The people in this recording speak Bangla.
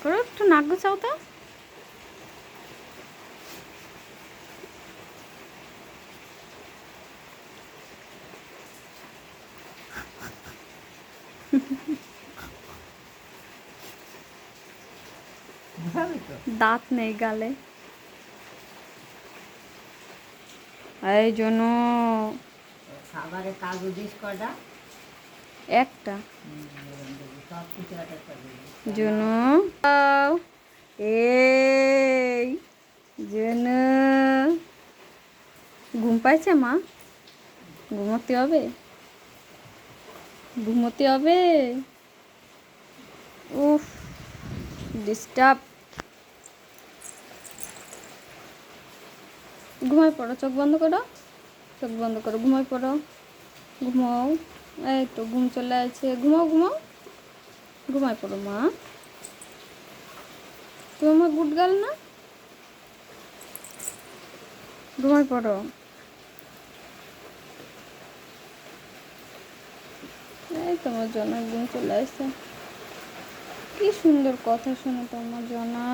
করো একটু নাক গুছাও তো। দাঁত নেই গালে। এই জন্য। খাবারে কাগজিস কটা একটা। জুনু এই, জুনু। ঘুম পাইছে মা? ঘুমোতে হবে? ঘুমোতে হবে? উফ ডিস্টার্ব ঘুমাই পড়ো, চোখ বন্ধ করো। চোখ বন্ধ করো ঘুমাই পড়ো। ঘুমাও। এই তো ঘুম চলে আছে। ঘুমাও ঘুমাও। ঘুমাই পড়ো মা। তুমি আমার গুড গার্ল না? ঘুমাই পড়ো। এই তোমার জন্য ঘুম চলে আসছে। কি সুন্দর কথা শোনো তোমার জনা।